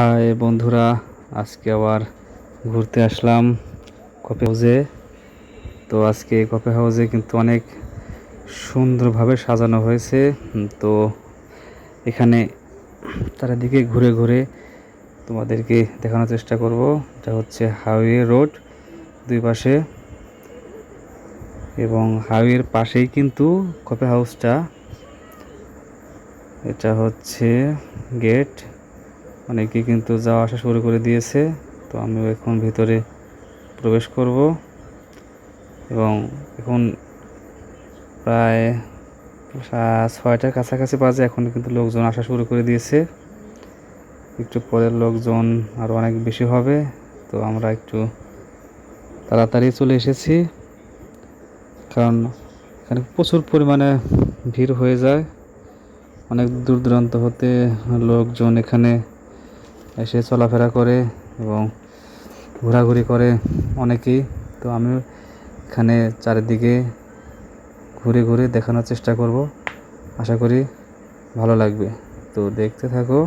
High বন্ধুরা, আজকে আবার ঘুরতে আসলাম কফি হাউসে। তো আজকে কফি হাউসে কিন্তু অনেক সুন্দরভাবে সাজানো হয়েছে। তো এখানে চারিদিকে ঘুরে ঘুরে তোমাদেরকে দেখানোর চেষ্টা করব। এটা হচ্ছে হাইওয়ে রোড দুই পাশে। এবং হাইওয়ের পাশেই কিন্তু কফি হাউসটা। এটা হচ্ছে গেট। অনেকে কিন্তু যাওয়া আসা শুরু করে দিয়েছে, তো আমিও এখন ভিতরে প্রবেশ করব। এবং এখন প্রায় ছয়টার কাছাকাছি বাজে, এখন কিন্তু লোকজন আসা শুরু করে দিয়েছে। একটু পরের লোকজন আরও অনেক বেশি হবে, তো আমরা একটু তাড়াতাড়ি চলে এসেছি। কারণ এখানে প্রচুর পরিমাণে ভিড় হয়ে যায়। অনেক দূর দূরান্ত হতে লোকজন এখানে এসে চলাফেরা করে এবং ঘোরাঘুরি করে অনেকেই। তো আমি এখানে চারিদিকে ঘুরে ঘুরে দেখানোর চেষ্টা করব। আশা করি ভালো লাগবে। তো দেখতে থাকো।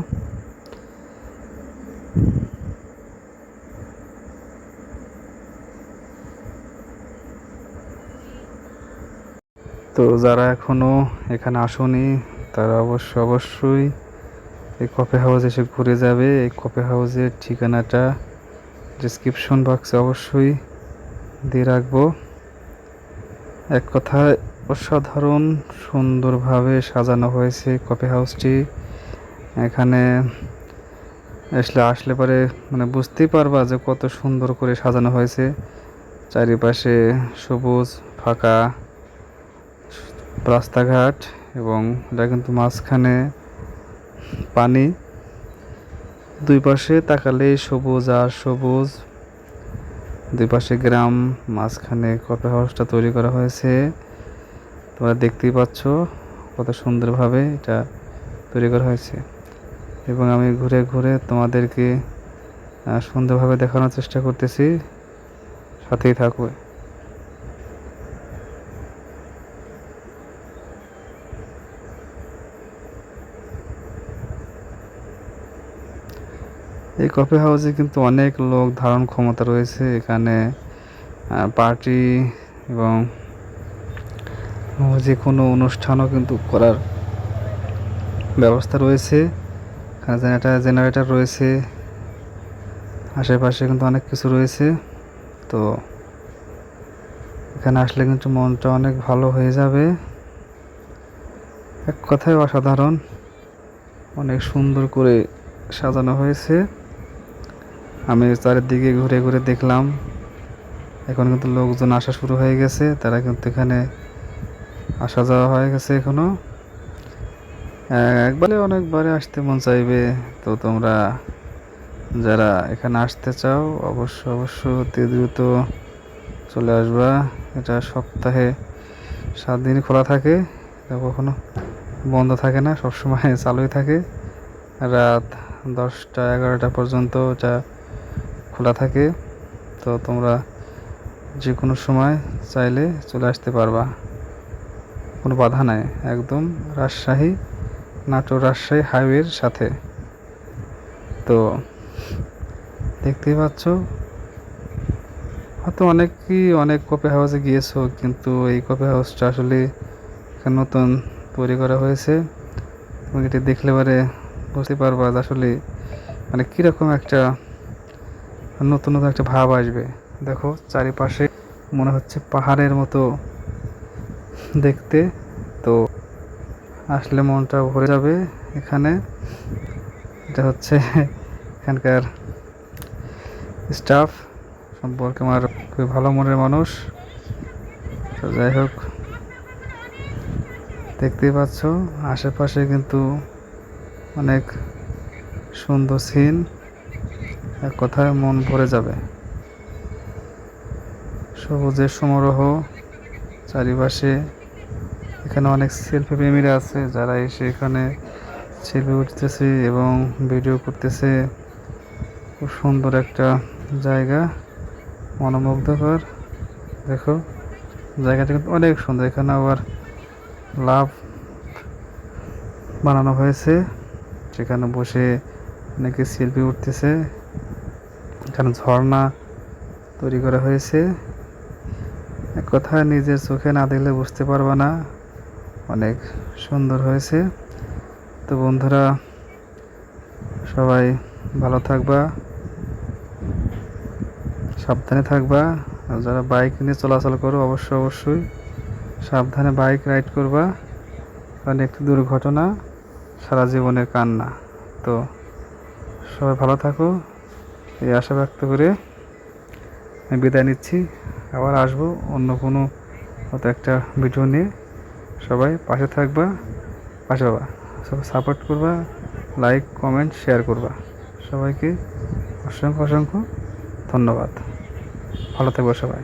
তো যারা এখনও এখানে আসোনি, তারা অবশ্য অবশ্যই এই কফি হাউস এসে ঘুরে যাবে। এই কফি হাউসের ঠিকানাটা ডিসক্রিপশন বক্সে অবশ্যই দিয়ে রাখব। এক কথায় অসাধারণ সুন্দরভাবে সাজানো হয়েছে কফি হাউসটি এখানে আসলে আসলে পরে মানে বুঝতেই পারবা যে কত সুন্দর করে সাজানো হয়েছে। চারিপাশে সবুজ, ফাঁকা রাস্তাঘাট এবং এটা কিন্তু মাঝখানে পানি। দুই পাশে তাকালে সবুজ আর সবুজ। দুই পাশে গ্রাম, মাঝখানে কফি হাউসটা তৈরি করা হয়েছে। তোমরা দেখতেই পাচ্ছ কত সুন্দরভাবে এটা তৈরি করা হয়েছে। এবং আমি ঘুরে ঘুরে তোমাদেরকে সুন্দরভাবে দেখানোর চেষ্টা করতেছি। সাথেই থাকবে এই কফি হাউসে কিন্তু অনেক লোক ধারণ ক্ষমতা রয়েছে। এখানে পার্টি এবং যে কোনো অনুষ্ঠানও কিন্তু করার ব্যবস্থা রয়েছে। জেনারেটার জেনারেটর রয়েছে। আশেপাশে কিন্তু অনেক কিছু রয়েছে। তো এখানে আসলে কিন্তু মনটা অনেক ভালো হয়ে যাবে। এক কথায় অসাধারণ। অনেক সুন্দর করে সাজানো হয়েছে। আমি চারিদিকে ঘুরে ঘুরে দেখলাম। এখন কিন্তু লোকজন আসা শুরু হয়ে গেছে, তারা কিন্তু এখানে আসা যাওয়া হয়ে গেছে এখনও। একবারে অনেকবারে আসতে মন চাইবে। তো তোমরা যারা এখানে আসতে চাও, অবশ্য অবশ্য অতি দ্রুত চলে আসবা। এটা সপ্তাহে সাত দিন খোলা থাকে কখনো বন্ধ থাকে না, সবসময় চালুই থাকে। রাত দশটা এগারোটা পর্যন্ত এটা খোলা থাকে, তো তোমরা যে কোনো সময় চাইলে চলে আসতে পারবা। কোনো বাধা নাই, একদম রাজশাহী, নাটোর রাজশাহী হাইওয়ের সাথে। তো দেখতেই পাচ্ছ, হয়তো অনেকই অনেক কপি হাউসে গিয়েছো, কিন্তু এই কপি হাউসটা আসলে নতুন তৈরি করা হয়েছে। তুমি এটি দেখলে পরে বুঝতে পারবা আসলে মানে কীরকম একটা নতুন নতুন একটা ভাব আসবে। দেখো, চারিপাশে মনে হচ্ছে পাহাড়ের মতো দেখতে। তো আসলে মনটা ভরে যাবে এখানে। এটা হচ্ছে এখানকার স্টাফ। সম্পর্কে আমার খুবই ভালো মনের মানুষ। তো যাই হোক, দেখতেই পাচ্ছ, আশেপাশে কিন্তু অনেক সুন্দর সিন এক কথায় মন ভরে যাবে। সবুজের সমারোহ চারিপাশে এখানে অনেক সেলফি প্রেমীরা আছে, যারা এসে এখানে সেলফি উঠতেছে এবং ভিডিও করতেছে। খুব সুন্দর একটা জায়গা, মনোমুগ্ধকর। দেখো, জায়গাটা কিন্তু অনেক সুন্দর। এখানে আবার লাভ বানানো হয়েছে সেখানে বসে অনেকে সেলফি উঠতেছে। এখানে ঝর্ণা তৈরি করা হয়েছে। এক কথায় নিজের চোখে না দেখলে বুঝতে পারবা না অনেক সুন্দর হয়েছে। তো বন্ধুরা, সবাই ভালো থাকবা, সাবধানে থাকবা। আর যারা বাইক নিয়ে চলাচল করো, অবশ্যই অবশ্যই সাবধানে বাইক রাইড করবা। কারণ একটি দুর্ঘটনা সারা জীবনের কান্না। তো সবাই ভালো থাকো। এই আশা ব্যক্ত করে আমি বিদায় নিচ্ছি। আবার আসব অন্য কোনো হয়তো একটা ভিডিও নিয়ে। সবাই পাশে থাকবা, পাশে বাবা সবাই সাপোর্ট করবা লাইক কমেন্ট শেয়ার করবা। সবাইকে অসংখ্য অসংখ্য ধন্যবাদ। ভালো থাকব সবাই।